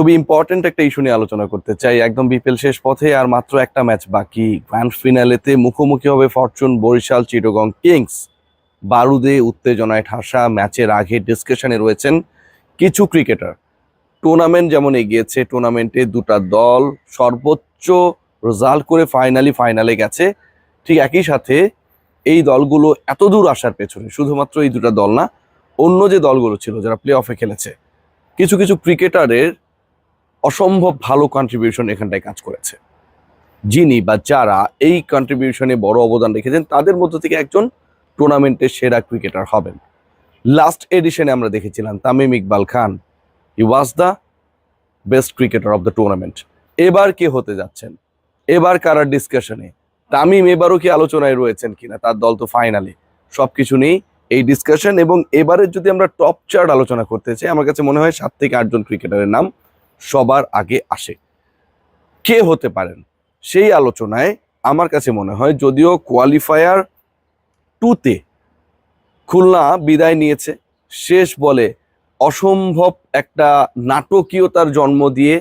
খুবই ইম্পর্টেন্ট একটা ইস্যু নিয়ে আলোচনা করতে চাই। একদম বিপিএল শেষ পথে আর মাত্র একটা ম্যাচ বাকি। গ্র্যান্ড ফিনালেতে মুখোমুখি হবে ফরচুন বরিশাল চিটগং কিংস বারুদে উত্তেজনায় ঠাসা ম্যাচের আগে ডিসকাশনে রয়েছেন কিছু ক্রিকেটার টুর্নামেন্ট যেমন এগিয়েছে টুর্নামেন্টে দুটা দল সর্বোচ্চ রেজাল্ট করে ফাইনালি ফাইনালে গেছে। ঠিক একই সাথে এই দলগুলো এত দূর আসার পেছনে শুধুমাত্র এই দুটা দল না, অন্য যে দলগুলো ছিল যারা প্লে অফে খেলেছে, কিছু কিছু ক্রিকেটারের অসম্ভব ভালো কন্ট্রিবিউশন এখানটায় কাজ করেছে। যিনি বা যারা এই কন্ট্রিবিউশনে বড় অবদান রেখেছেন, তাদের মধ্য থেকে একজন টুর্নামেন্টের সেরা ক্রিকেটার হবেন। লাস্ট এডিশনে আমরা দেখেছিলাম Tamim Iqbal Khan. He was the best cricketer of the tournament এবার কে হতে যাচ্ছেন? এবার কারা ডিসকাশনে তামিম এবারও কি আলোচনায় রয়েছেন কিনা? তার দল তো ফাইনালে সবকিছু নেই এই ডিসকাশন এবং এবারের যদি আমরা টপ চার্ট আলোচনা করতে চাই, আমার কাছে মনে হয় সাত থেকে আটজন ক্রিকেটারের নাম সবার আগে আসে। কে হতে পারেন? সেই আলোচনায় আমার কাছে মনে হয় যদিও কোয়ালিফায়ার টুতে খুলনা বিদায় নিয়েছে, শেষ বলে অসম্ভব একটা নাটকীয়তার জন্ম দিয়ে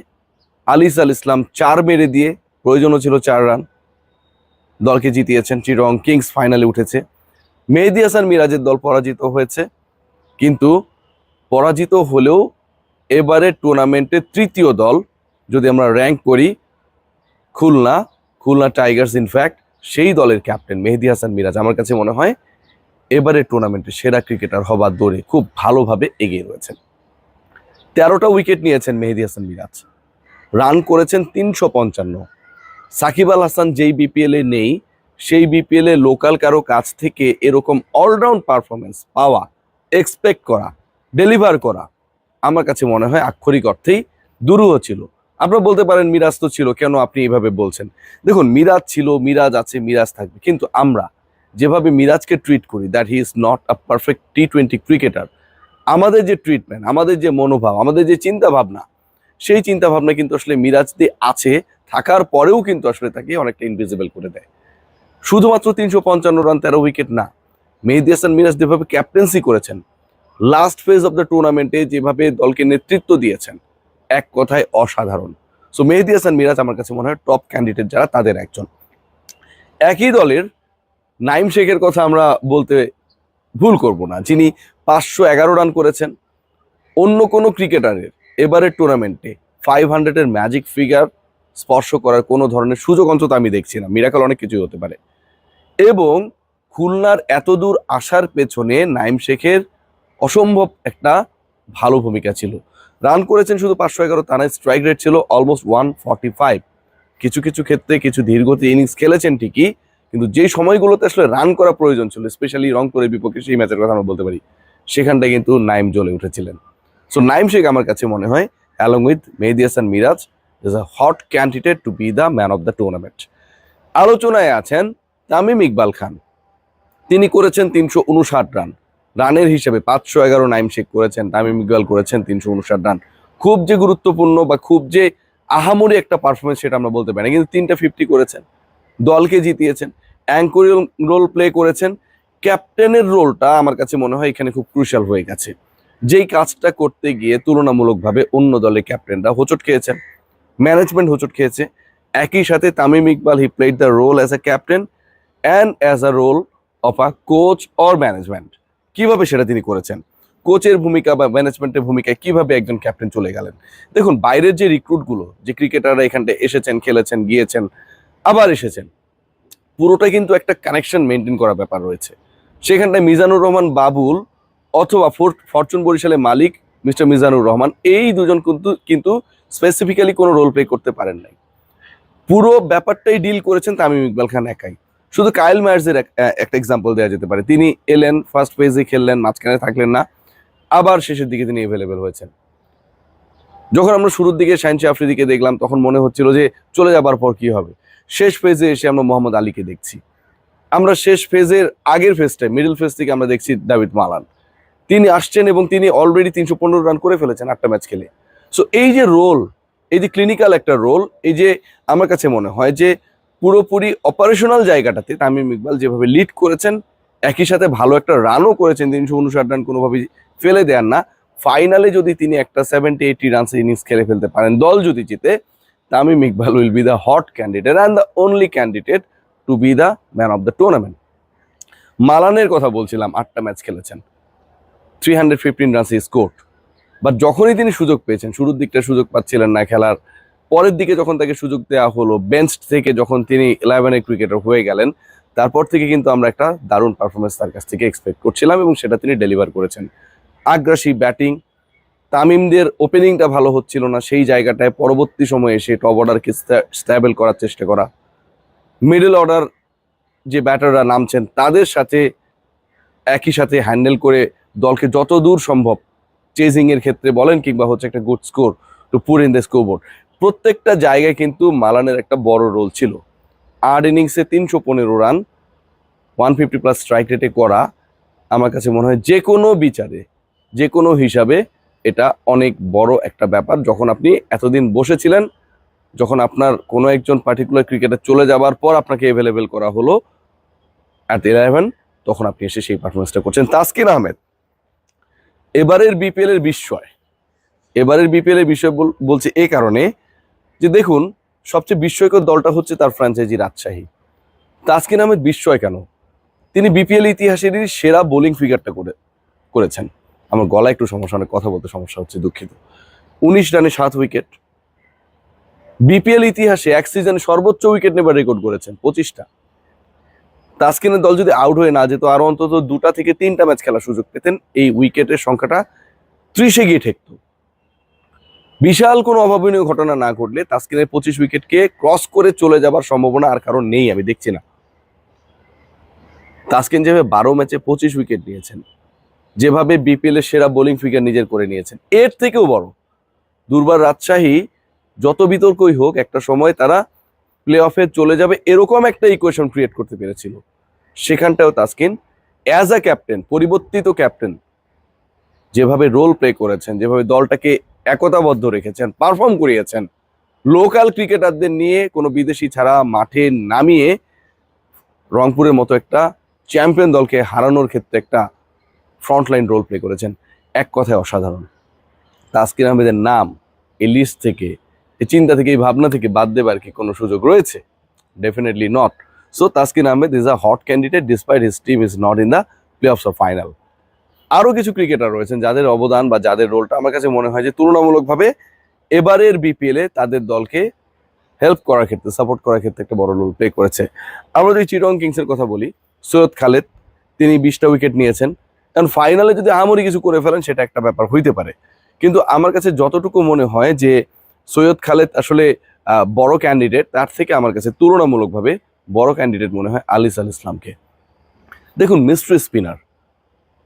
আলিস আল ইসলাম চার মেরে দিয়ে, প্রয়োজনও ছিল চার রান, দলকে জিতিয়েছেন চিরং, কিংস ফাইনালে উঠেছে। মেহেদি হাসান মিরাজের দল পরাজিত হয়েছে, কিন্তু পরাজিত হলেও এবারে টুর্নামেন্টের তৃতীয় দল, যদি আমরা র্যাঙ্ক করি, খুলনা খুলনা টাইগার্স ইনফ্যাক্ট সেই দলের ক্যাপ্টেন মেহেদি হাসান মিরাজ। আমার কাছে মনে হয়, এবারে টুর্নামেন্টে সেরা ক্রিকেটার হবার দৌড়ে খুব ভালোভাবে এগিয়ে রয়েছেন। তেরোটা উইকেট নিয়েছেন মেহেদি হাসান মিরাজ। রান করেছেন তিনশো পঞ্চান্ন। সাকিব আল হাসান যেই বিপিএল নেই, সেই বিপিএল লোকাল কারও কাছ থেকে এরকম অলরাউন্ড পারফরমেন্স পাওয়া এক্সপেক্ট করা ডেলিভার করা আমার কাছে মনে হয় আক্ষরিক অর্থেই দুরূহ ছিল। আপনারা বলতে পারেন মিরাজ তো ছিল, কেন আপনি এইভাবে বলছেন? দেখুন, মিরাজ ছিল, মিরাজ আছে, মিরাজ থাকবে। কিন্তু আমরা যেভাবে মিরাজকে ট্রিট করি that he is not a perfect T twenty cricketer আমাদের যে ট্রিটমেন্ট আমাদের যে মনোভাব, আমাদের যে চিন্তা ভাবনা সেই চিন্তা ভাবনা কিন্তু আসলে মিরাজ দিয়ে আছে, থাকার পরেও কিন্তু আসলে তাকে অনেকটা ইনভিজিবল করে দেয়। শুধুমাত্র তিনশো পঞ্চান্ন রান তেরো উইকেট না, মেহেদি হাসান মিরাজ যেভাবে ক্যাপ্টেন্সি করেছেন লাস্ট ফেজ অফ দ্য টুর্নামেন্টে যেভাবে দলকে নেতৃত্ব দিয়েছেন, এক কথায় অসাধারণ। সো মেহেদি হাসান মিরাজ আমার কাছে মনে হয় টপ ক্যান্ডিডেট যারা, তাদের একজন। একই দলের নাইম শেখের কথা আমরা বলতে ভুল করব না। যিনি পাঁচশো এগারো রান করেছেন, অন্য কোনো ক্রিকেটারের এবারের টুর্নামেন্টে ফাইভ হান্ড্রেডের ম্যাজিক ফিগার স্পর্শ করার কোনো ধরনের সুযোগ অন্তত আমি দেখছি না। মিরাকাল অনেক কিছুই হতে পারে। এবং খুলনার এত দূর আসার পেছনে নাইম শেখের অসম্ভব একটা ভালো ভূমিকা ছিল। রান করেছেন শুধু পাঁচশো এগারো তানায় স্ট্রাইক রেট ছিল অলমোস্ট ওয়ান ফর্টি ফাইভ কিছু কিছু ক্ষেত্রে কিছু ধীরগতি ইনিংস খেলেছেন ঠিকই, কিন্তু যে সময়গুলোতে আসলে রান করা প্রয়োজন ছিল স্পেশালি রংপুরের বিপক্ষে সেই ম্যাচের কথা আমরা বলতে পারি, সেখানটায় কিন্তু নাইম জ্বলে উঠেছিলেন। সো নাইম শেখ আমার কাছে মনে হয় along with Mehedi Hasan Miraz is a hot candidate to be the man of the tournament আলোচনায় আছেন তামিম ইকবাল খান। তিনি করেছেন তিনশো উনষাট রান। রানের হিসেবে পাঁচশো এগারো নাইম শেখ করেছেন, তামিম ইকবাল করেছেন তিনশো উনষাট রান। খুব যে গুরুত্বপূর্ণ বা খুব যে আহামরি একটা পারফরমেন্স সেটা আমরা বলতে পারি না, কিন্তু তিনটা ফিফটি করেছেন, দলকে জিতিয়েছেন অ্যাঙ্করি রোল প্লে করেছেন। ক্যাপ্টেনের রোলটা আমার কাছে মনে হয় এখানে খুব ক্রুশাল হয়ে গেছে। যেই কাজটা করতে গিয়ে তুলনামূলকভাবে অন্য দলের ক্যাপ্টেনরা হোঁচট খেয়েছেন ম্যানেজমেন্ট হোঁচট খেয়েছে। একই সাথে Tamim Iqbal he played the role as a captain and as a role of a coach or management কীভাবে সেটা তিনি করেছেন? কোচের ভূমিকা বা ম্যানেজমেন্টের ভূমিকায় কীভাবে একজন ক্যাপ্টেন চলে গেলেন? দেখুন, বাইরের যে রিক্রুটগুলো যে ক্রিকেটাররা এখানটায় এসেছেন, খেলেছেন, গিয়েছেন, আবার এসেছেন পুরোটা কিন্তু একটা কানেকশন মেনটেন করার ব্যাপার রয়েছে। সেখানটায় মিজানুর রহমান বাবুল অথবা ফোর- ফরচুন বরিশালের মালিক মিস্টার মিজানুর রহমান, এই দুজন কিন্তু কিন্তু স্পেসিফিক্যালি কোনো রোল প্লে করতে পারেন নাই। পুরো ব্যাপারটাই ডিল করেছেন তামিম ইকবাল খান একাই। শুধু কায়েল মায়ার্সের একটা এক্সাম্পল দেওয়া যেতে পারে। তিনি এলেন ফার্স্ট পেজে খেললেন, মাঝখানে থাকলেন না, আবার শেষের দিকে তিনি অ্যাভেলেবেল হয়েছেন। যখন আমরা শুরুর দিকে শাহ আফ্রিদিকে দেখলাম, তখন মনে হচ্ছিল যে চলে যাবার পর কি হবে? শেষ ফেজে এসে আমরা মোহাম্মদ আলীকে দেখছি। আমরা শেষ ফেজের আগের ফেজটায় মিডল ফেজ থেকে আমরা দেখছি দাবিদ মালান। তিনি আসছেন এবং তিনি অলরেডি তিনশো পনেরো রান করে ফেলেছেন আটটা ম্যাচ খেলে। সো এই যে রোল এই যে ক্লিনিক্যাল একটা রোল এই যে আমার কাছে মনে হয় যে পুরোপুরি অপারেশনাল জায়গাটাতে তামিম ইকবাল যেভাবে লিড করেছেন, একই সাথে ভালো একটা রানও করেছেন তিনশো উনষাট রান কোনোভাবেই ফেলে দেন না। ফাইনালে যদি তিনি একটা সেভেন্টি এইটি রানস ইনিংস খেলে ফেলতে পারেন দল যদি জিতে Tamim Iqbal will be the hot candidate and the only candidate to be the man of the tournament মালানের কথা বলছিলাম, আটটা ম্যাচ খেলেছেন। Three hundred fifteen runs score but যখনই তিনি সুযোগ পেয়েছেন, শুরুর দিকটা সুযোগ পাচ্ছিলেন না খেলার। পরের দিকে যখন তাকে সুযোগ দেওয়া হলো বেঞ্চ থেকে যখন তিনি ইলেভেনের ক্রিকেটার হয়ে গেলেন, তারপর থেকে কিন্তু আমরা একটা দারুণ পারফরমেন্স তার কাছ থেকে এক্সপেক্ট করছিলাম এবং সেটা তিনি ডেলিভার করেছেন। আগ্রাসী ব্যাটিং তামিমদের ওপেনিংটা ভালো হচ্ছিল না, সেই জায়গাটায় পরবর্তী সময়ে এসে টপ অর্ডারকে স্ট্যাবেল করার চেষ্টা করা। মিডল অর্ডার যে ব্যাটাররা নামছেন, তাদের সাথে একই সাথে হ্যান্ডেল করে দলকে যত দূর সম্ভব চেজিংয়ের ক্ষেত্রে বলেন কিংবা হচ্ছে একটা good score to put in the scoreboard প্রত্যেকটা জায়গায় কিন্তু মালানের একটা বড় রোল ছিল। আট ইনিংসে তিনশো পনেরো run, one fifty plus strike রেটে করা আমার কাছে মনে হয় যে কোনো বিচারে যে কোনো হিসাবে এটা অনেক বড় একটা ব্যাপার। যখন আপনি এতদিন বসেছিলেন, যখন আপনার কোনো একজন পার্টিকুলার ক্রিকেটার চলে যাবার পর আপনাকে অ্যাভেলেবেল করা হলো অ্যাট ইলেভেন তখন আপনি এসে সেই পারফরমেন্সটা করছেন। তাসকিন আহমেদ, এবারের বিপিএল এর বিস্ময়, এবারের বিপিএল এর বিষয় বল- বলছে এই কারণে যে দেখুন, সবচেয়ে বিস্ময়কর দলটা হচ্ছে তার ফ্র্যাঞ্চাইজি রাজশাহী। তাসকিন আহমেদ বিস্ময় কেন? তিনি বিপিএল ইতিহাসেরই সেরা বোলিং ফিগারটা করে, করেছেন। আমার গলায় একটু সমস্যা অনেক কথা বলতে সমস্যা হচ্ছে, দুঃখিত। উনিশ রানে সাত উইকেট বিপিএল ইতিহাসে এক সিজনে সর্বোচ্চ উইকেট নেবার রেকর্ড করেছেন, পঁচিশটা। তাসকিনের দল যদি আউট হয়ে না যেত, আরও অন্তত দুটা থেকে তিনটা ম্যাচ খেলার সুযোগ পেতেন, এই উইকেটের সংখ্যাটা ত্রিশে গিয়ে ঠেকতো। বিশাল কোনো অভাবনীয় ঘটনা না ঘটলে তাসকিনের পঁচিশ উইকেটকে ক্রস করে চলে যাবার সম্ভাবনা আর কারণ নেই, আমি দেখছি না। তাস্কিন যেভাবে বারো ম্যাচে পঁচিশ উইকেট নিয়েছেন, যেভাবে বিপিএল এর সেরা বোলিং ফিগার নিজের করে নিয়েছেন, এর থেকেও বড়, দুর্বার রাজশাহী যত বিতর্কই হোক, একটা সময় তারা প্লে অফে চলে যাবে এরকম একটা ইকুয়েশন ক্রিয়েট করতে পেরেছিল। সেখানটাও তাস্কিন অ্যাজ আ ক্যাপ্টেন পরিবর্তিত ক্যাপ্টেন যেভাবে রোল প্লে করেছেন, যেভাবে দলটাকে একতাবদ্ধ রেখেছেন পারফর্ম করিয়েছেন লোকাল ক্রিকেটারদের নিয়ে কোনো বিদেশি ছাড়া মাঠে নামিয়ে রংপুরের মতো একটা চ্যাম্পিয়ন দলকে হারানোর ক্ষেত্রে একটা ফ্রন্টলাইন রোল প্লে করেছেন। এক কথায় অসাধারণ। তাসকিন আহমেদের নাম এই লিস্ট থেকে এই চিন্তা থেকে, এই ভাবনা থেকে বাদ দেবার কি কোনো সুযোগ রয়েছে? Definitely not so Taskin Ahmed is a hot candidate despite his team is not in the play off final আরও কিছু ক্রিকেটার রয়েছেন যাদের অবদান বা যাদের রোলটা আমার কাছে মনে হয় যে তুলনামূলকভাবে এবারের বিপিএলে তাদের দলকে হেল্প করার ক্ষেত্রে সাপোর্ট করার ক্ষেত্রে একটা বড় রোল প্লে করেছে। আমরা যদি চিটং কিংসের কথা বলি সৈয়দ খালেদ তিনি বিশটা উইকেট নিয়েছেন। কারণ ফাইনালে যদি আমরি কিছু করে ফেলেন, সেটা একটা ব্যাপার হইতে পারে। কিন্তু আমার কাছে যতটুকু মনে হয় যে সৈয়দ খালেদ আসলে বড় ক্যান্ডিডেট তার থেকে আমার কাছে তুলনামূলকভাবে বড় ক্যান্ডিডেট মনে হয় আলিস আল ইসলামকে। দেখুন, মিস্ট্রি স্পিনার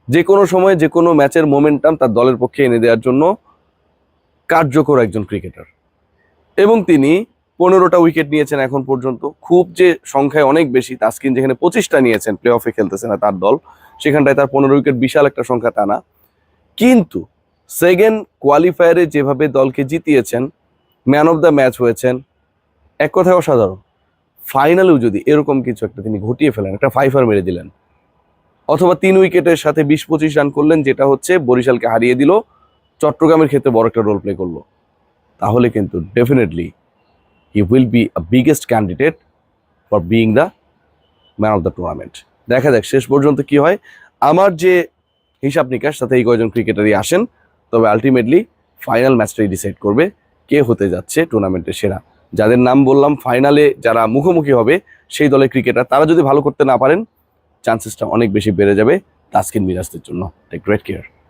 যে কোনো সময় যে কোনো ম্যাচের মোমেন্টাম তার দলের পক্ষে এনে দেওয়ার জন্য কার্যকর একজন ক্রিকেটার এবং তিনি পনেরোটা উইকেট নিয়েছেন এখন পর্যন্ত। খুব যে সংখ্যায় অনেক বেশি, তাসকিন যেখানে পঁচিশটা নিয়েছেন প্লে অফে খেলতেছে না তার দল, সেখানটায় তার পনেরো উইকেট বিশাল একটা সংখ্যা তা না কিন্তু সেকেন্ড কোয়ালিফায়ারে যেভাবে দলকে জিতিয়েছেন ম্যান অফ দ্য ম্যাচ হয়েছেন, এক কথায় অসাধারণ। ফাইনালেও যদি এরকম কিছু একটা তিনি ঘটিয়ে ফেলেন, একটা ফাইফার মেরে দিলেন অথবা তিন উইকেটের সাথে বিশ পঁচিশ রান করলেন, যেটা হচ্ছে বরিশালকে হারিয়ে দিল, চট্টগ্রামের ক্ষেত্রে বড় একটা রোল প্লে করল। তাহলে কিন্তু definitely he will be a biggest candidate for being the man of the tournament দেখা যাক, শেষ পর্যন্ত কি হয়। আমার যে হিসাব নিকাশ সাথে এই কয়জন ক্রিকেটারই আসেন, তবে আলটিমেটলি ফাইনাল ম্যাচটাই ডিসাইড করবে কে হতে যাচ্ছে টুর্নামেন্টের সেরা। যাদের নাম বললাম ফাইনালে যারা মুখোমুখি হবে, সেই দলের ক্রিকেটার তারা যদি ভালো করতে না পারেন চান্সেসটা অনেক বেশি বেড়ে যাবে তাসকিন মিরাজদের জন্য। Take great care